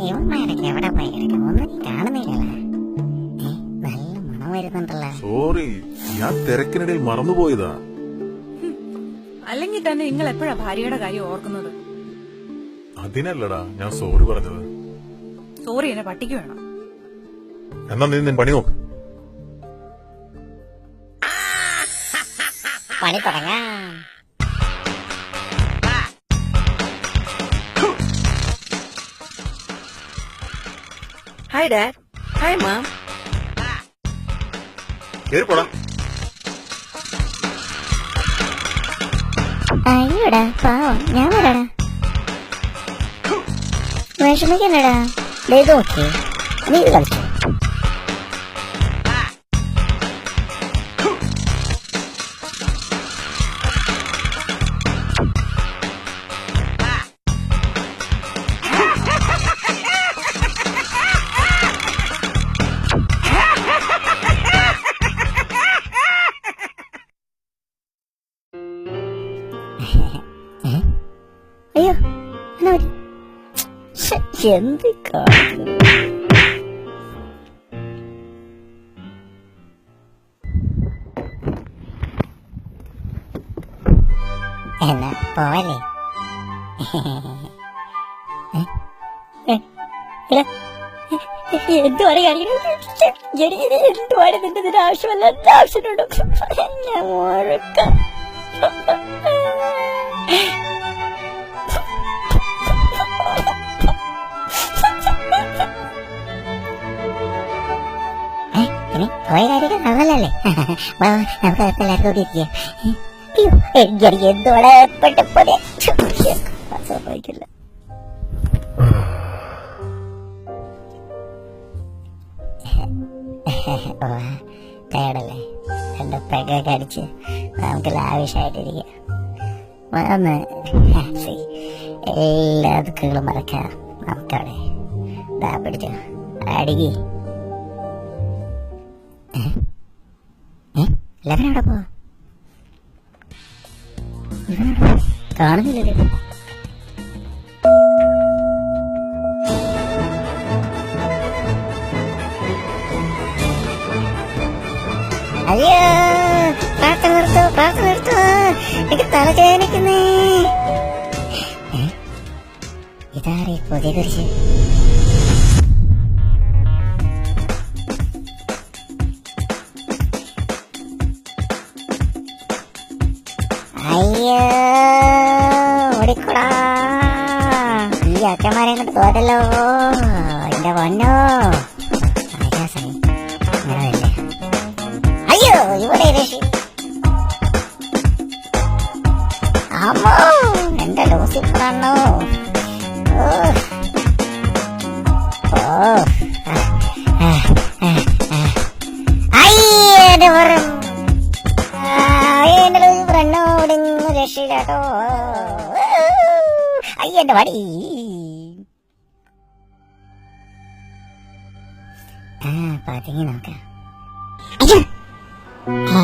ഇവന്മാരൊക്കെ എവിടെ പോയി? കിടക്കും ഒന്നും കാണുന്നില്ലല്ലോ. നല്ല മണം വരുന്നുണ്ടല്ലോ. സോറി ഞാൻ തിരക്കിനിടയിൽ മറന്നുപോയതാ. അല്ലെങ്കിൽ തന്നെ നിങ്ങൾ എപ്പോഴാ ഭാര്യയുടെ കാര്യം ഓർക്കുന്നത്? അതിനല്ലടാ ഞാൻ സോറി പറഞ്ഞത്. സോറി എന്നെ പട്ടിക്ക് വേണം. എന്നാ നീ നിൻ പണി നോക്ക്. പണി തുടങ്ങാം. Hi, ഡാഡ് ഹായ് മാം കേറി പോടാ. അയ്യോടാ പാവം. ഞാൻ വരാടാ. വിഷമിക്കണ്ടടാ ഇത് നോക്കി നീ കളിച്ചു. അയ്യോ എന്നാ? ശ്ശെ, എന്ത് കാണിക്കുന്നു എന്നാ പോവല്ലേ എന്തുവാണ് കാണിക്കുന്നത് എന്തുവാണ് നിന്റെ ഇതിന്റെ ആവശ്യമല്ല എന്താ ആവശ്യമുണ്ടോ ഞാൻ മുഴക്കം ഇനി പോയ വാ, നമുക്ക് എല്ലാവർക്കും കൂടി ഇരിക്കാം ഏ, അയ്യോ, എനിക്ക് എന്തോടെ പെട്ടപ്പോലെ സംഭവിക്കില്ല ടയർഡല്ലേ? രണ്ട് പെഗൊക്കെ അടിച്ച് നമുക്ക് ലാവിഷായിട്ടിരിക്കാം. വന്ന് എല്ലാ ദുഃഖങ്ങളും മറക്കാം. നമുക്കവിടെ ദാ പിടിച്ചോ. എല്ലാവരും അവിടെ പോ. ഇവനവിടെ പോ. അയ്യോ പ്രാർത്ഥന നിർത്തോ പ്രാർത്ഥന നിർത്തോ. എനിക്ക് തലചേനിക്കുന്നേ ഇതാരേ പുതിയ കുരിശ് ഓടിക്കോടാ ഈ അച്ഛന്മാരെ കൊണ്ട് തോറ്റല്ലോ എന്റെ പൊന്നോ. അയ്യോ ഇവിടെ രക്ഷി അമ്മോ എന്റെ ലൂസിഫറാണോ? ഓ ഓ രക്ഷയില്ലാട്ടോ അയ്യ എന്റെ വടി ആ